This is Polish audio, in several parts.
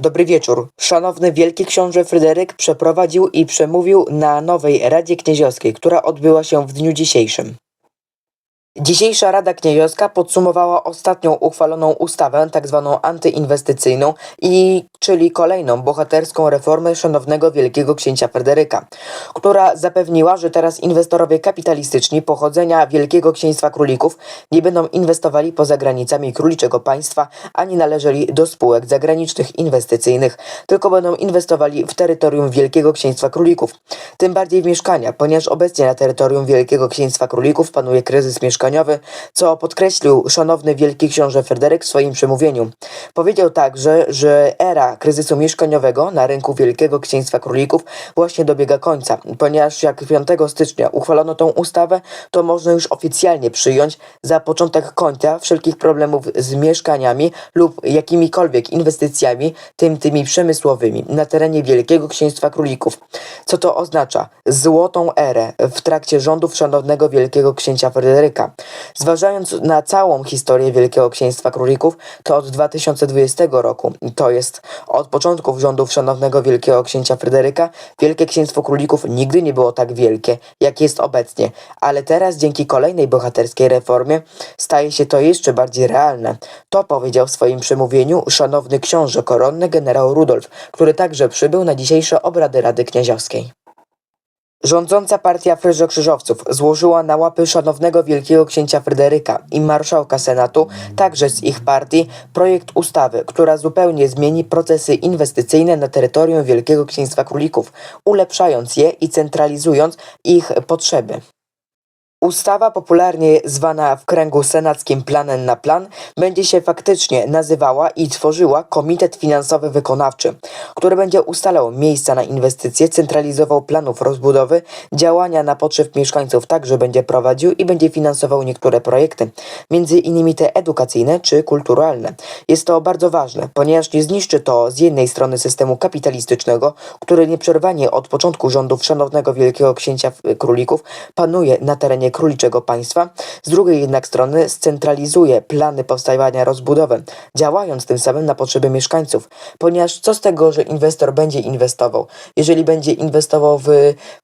Dobry wieczór. Szanowny Wielki Książę Fryderyk przeprowadził i przemówił na nowej Radzie Knieziowskiej, która odbyła się w dniu dzisiejszym. Dzisiejsza Rada Knieziowska podsumowała ostatnią uchwaloną ustawę, tzw. antyinwestycyjną, i czyli kolejną bohaterską reformę szanownego Wielkiego Księcia Fryderyka, która zapewniła, że teraz inwestorowie kapitalistyczni pochodzenia Wielkiego Księstwa Królików nie będą inwestowali poza granicami króliczego państwa, ani należeli do spółek zagranicznych inwestycyjnych, tylko będą inwestowali w terytorium Wielkiego Księstwa Królików, tym bardziej w mieszkania, ponieważ obecnie na terytorium Wielkiego Księstwa Królików panuje kryzys mieszkaniowy, co podkreślił szanowny Wielki Książę Fryderyk w swoim przemówieniu. Powiedział także, że era kryzysu mieszkaniowego na rynku Wielkiego Księstwa Królików właśnie dobiega końca, ponieważ jak 5 stycznia uchwalono tą ustawę, to można już oficjalnie przyjąć za początek końca wszelkich problemów z mieszkaniami lub jakimikolwiek inwestycjami, tym tymi przemysłowymi, na terenie Wielkiego Księstwa Królików. Co to oznacza? Złotą erę w trakcie rządów szanownego Wielkiego Księcia Fryderyka. Zważając na całą historię Wielkiego Księstwa Królików, to od 2020 roku, to jest od początków rządów szanownego Wielkiego Księcia Fryderyka, Wielkie Księstwo Królików nigdy nie było tak wielkie, jak jest obecnie, ale teraz dzięki kolejnej bohaterskiej reformie staje się to jeszcze bardziej realne. To powiedział w swoim przemówieniu szanowny książę koronny generał Rudolf, który także przybył na dzisiejsze obrady Rady Knieziowskiej. Rządząca partia Krzyżowców złożyła na łapy szanownego Wielkiego Księcia Fryderyka i marszałka Senatu, także z ich partii, projekt ustawy, która zupełnie zmieni procesy inwestycyjne na terytorium Wielkiego Księstwa Królików, ulepszając je i centralizując ich potrzeby. Ustawa, popularnie zwana w kręgu senackim planem na plan, będzie się faktycznie nazywała i tworzyła Komitet Finansowy Wykonawczy, który będzie ustalał miejsca na inwestycje, centralizował planów rozbudowy, działania na potrzeb mieszkańców, także będzie prowadził i będzie finansował niektóre projekty, między innymi te edukacyjne czy kulturalne. Jest to bardzo ważne, ponieważ nie zniszczy to z jednej strony systemu kapitalistycznego, który nieprzerwanie od początku rządów szanownego Wielkiego Księcia Królików panuje na terenie króliczego państwa, z drugiej jednak strony scentralizuje plany powstawania rozbudowy, działając tym samym na potrzeby mieszkańców. Ponieważ co z tego, że inwestor będzie inwestował, jeżeli będzie inwestował w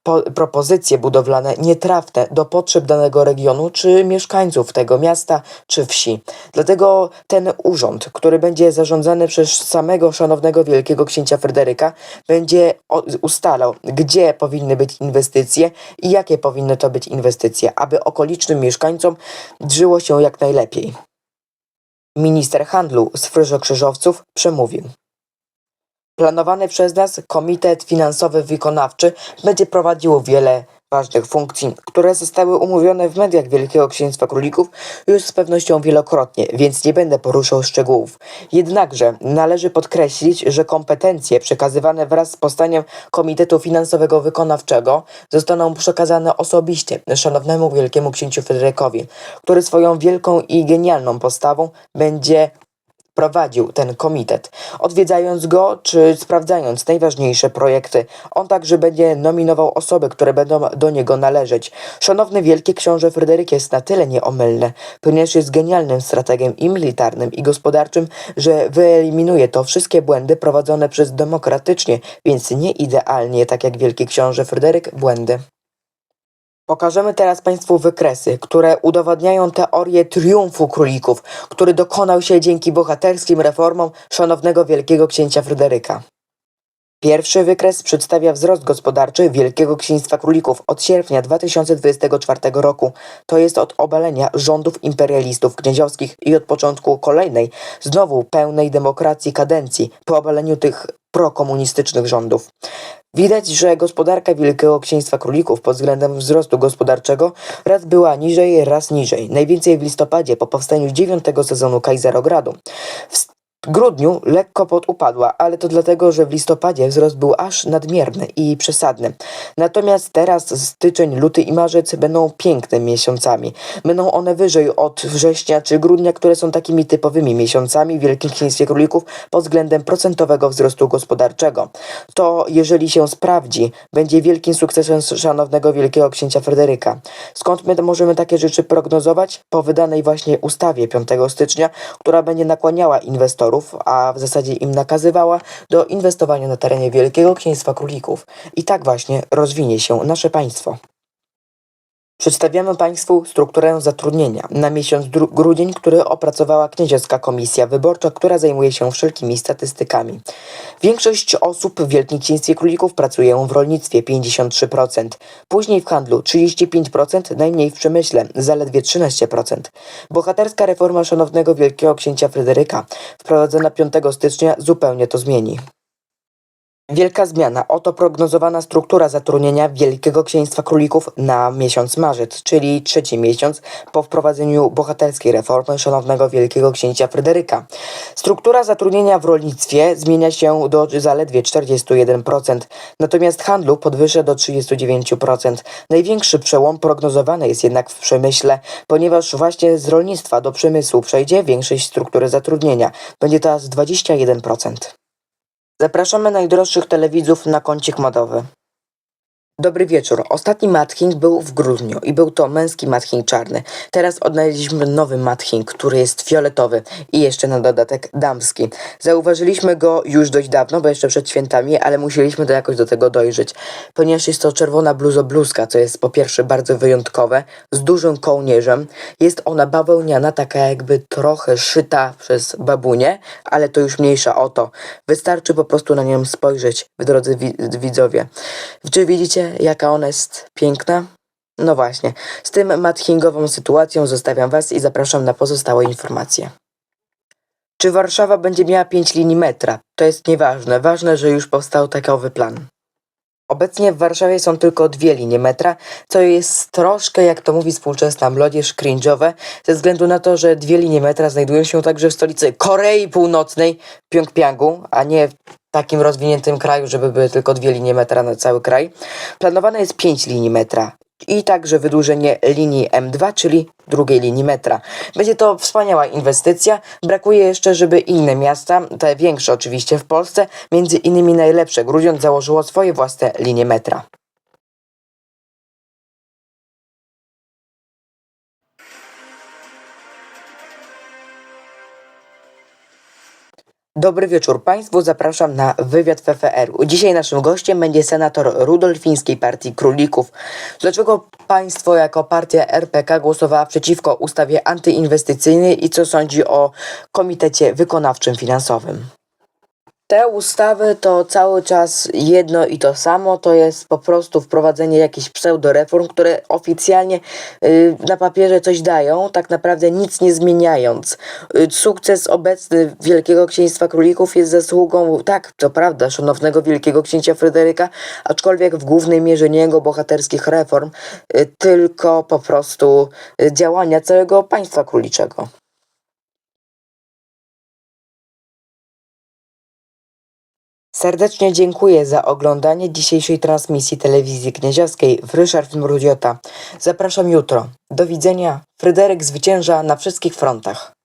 po propozycje budowlane nietrafne do potrzeb danego regionu czy mieszkańców tego miasta czy wsi. Dlatego ten urząd, który będzie zarządzany przez samego szanownego wielkiego księcia Fryderyka, będzie ustalał, gdzie powinny być inwestycje i jakie powinny to być inwestycje, aby okolicznym mieszkańcom żyło się jak najlepiej. Minister handlu z Krzyżowców przemówił. Planowany przez nas Komitet Finansowy Wykonawczy będzie prowadził wiele ważnych funkcji, które zostały umówione w mediach Wielkiego Księstwa Królików już z pewnością wielokrotnie, więc nie będę poruszał szczegółów. Jednakże należy podkreślić, że kompetencje przekazywane wraz z powstaniem Komitetu Finansowego Wykonawczego zostaną przekazane osobiście szanownemu Wielkiemu Księciu Fryderykowi, który swoją wielką i genialną postawą będzie prowadził ten komitet, odwiedzając go czy sprawdzając najważniejsze projekty. On także będzie nominował osoby, które będą do niego należeć. Szanowny Wielki Książę Fryderyk jest na tyle nieomylny, ponieważ jest genialnym strategiem i militarnym i gospodarczym, że wyeliminuje to wszystkie błędy prowadzone przez demokratycznie, więc nie idealnie, tak jak Wielki Książę Fryderyk, błędy. Pokażemy teraz Państwu wykresy, które udowadniają teorię triumfu królików, który dokonał się dzięki bohaterskim reformom szanownego Wielkiego Księcia Fryderyka. Pierwszy wykres przedstawia wzrost gospodarczy Wielkiego Księstwa Królików od sierpnia 2024 roku, to jest od obalenia rządów imperialistów kniedziowskich i od początku kolejnej, znowu pełnej demokracji kadencji po obaleniu tych prokomunistycznych rządów. Widać, że gospodarka Wielkiego Księstwa Królików pod względem wzrostu gospodarczego raz była niżej, raz niżej. Najwięcej w listopadzie po powstaniu dziewiątego sezonu Kajzerogradu. W grudniu lekko podupadła, ale to dlatego, że w listopadzie wzrost był aż nadmierny i przesadny. Natomiast teraz styczeń, luty i marzec będą pięknymi miesiącami. Będą one wyżej od września czy grudnia, które są takimi typowymi miesiącami w Wielkim Księstwie Królików pod względem procentowego wzrostu gospodarczego. To, jeżeli się sprawdzi, będzie wielkim sukcesem szanownego Wielkiego Księcia Fryderyka. Skąd my możemy takie rzeczy prognozować? Po wydanej właśnie ustawie 5 stycznia, która będzie nakłaniała inwestorów a w zasadzie im nakazywała do inwestowania na terenie Wielkiego Księstwa Królików. I tak właśnie rozwinie się nasze państwo. Przedstawiamy Państwu strukturę zatrudnienia na miesiąc grudzień, który opracowała Kniedziowska Komisja Wyborcza, która zajmuje się wszelkimi statystykami. Większość osób w Wielkim Księstwie Królików pracuje w rolnictwie 53%, później w handlu 35%, najmniej w przemyśle zaledwie 13%. Bohaterska reforma szanownego Wielkiego Księcia Fryderyka, wprowadzona 5 stycznia, zupełnie to zmieni. Wielka zmiana. Oto prognozowana struktura zatrudnienia Wielkiego Księstwa Królików na miesiąc marzec, czyli trzeci miesiąc po wprowadzeniu bohaterskiej reformy szanownego Wielkiego Księcia Fryderyka. Struktura zatrudnienia w rolnictwie zmienia się do zaledwie 41%, natomiast handlu podwyższa do 39%. Największy przełom prognozowany jest jednak w przemyśle, ponieważ właśnie z rolnictwa do przemysłu przejdzie większość struktury zatrudnienia. Będzie to aż 21%. Zapraszamy najdroższych telewidzów na kącik modowy. Dobry wieczór. Ostatni matching był w grudniu i był to męski matching czarny. Teraz odnaleźliśmy nowy matching, który jest fioletowy i jeszcze na dodatek damski. Zauważyliśmy go już dość dawno, bo jeszcze przed świętami, ale musieliśmy to jakoś do tego dojrzeć, ponieważ jest to czerwona bluzobluzka, co jest po pierwsze bardzo wyjątkowe, z dużym kołnierzem. Jest ona bawełniana, taka jakby trochę szyta przez babunię, ale to już mniejsza o to. Wystarczy po prostu na nią spojrzeć, drodzy wi- widzowie. Czy widzicie, jaka ona jest piękna? No właśnie, z tym matchingową sytuacją zostawiam Was i zapraszam na pozostałe informacje. Czy Warszawa będzie miała 5 linii metra? To jest nieważne. Ważne, że już powstał takowy plan. Obecnie w Warszawie są tylko dwie linie metra, co jest troszkę, jak to mówi współczesna młodzież, cringe'owe, ze względu na to, że dwie linie metra znajdują się także w stolicy Korei Północnej, Pjongjangu, a nie takim rozwiniętym kraju, żeby były tylko dwie linie metra na cały kraj. Planowane jest pięć linii metra i także wydłużenie linii M2, czyli drugiej linii metra. Będzie to wspaniała inwestycja. Brakuje jeszcze, żeby inne miasta, te większe oczywiście w Polsce, między innymi najlepsze Grudziądz założyło swoje własne linie metra. Dobry wieczór Państwu, zapraszam na wywiad w FFR. Dzisiaj naszym gościem będzie senator Rudolfińskiej Partii Królików. Dlaczego Państwo jako partia RPK głosowała przeciwko ustawie antyinwestycyjnej i co sądzi o Komitecie Wykonawczym Finansowym? Te ustawy to cały czas jedno i to samo, to jest po prostu wprowadzenie jakichś pseudoreform, które oficjalnie y, na papierze coś dają, tak naprawdę nic nie zmieniając. Y, sukces obecny Wielkiego Księstwa Królików jest zasługą, tak, to prawda, szanownego Wielkiego Księcia Fryderyka, aczkolwiek w głównej mierze nie jego bohaterskich reform, y, tylko po prostu działania całego państwa króliczego. Serdecznie dziękuję za oglądanie dzisiejszej transmisji telewizji kniedziowskiej w Ryszard Mrudziota. Zapraszam jutro. Do widzenia. Fryderyk zwycięża na wszystkich frontach.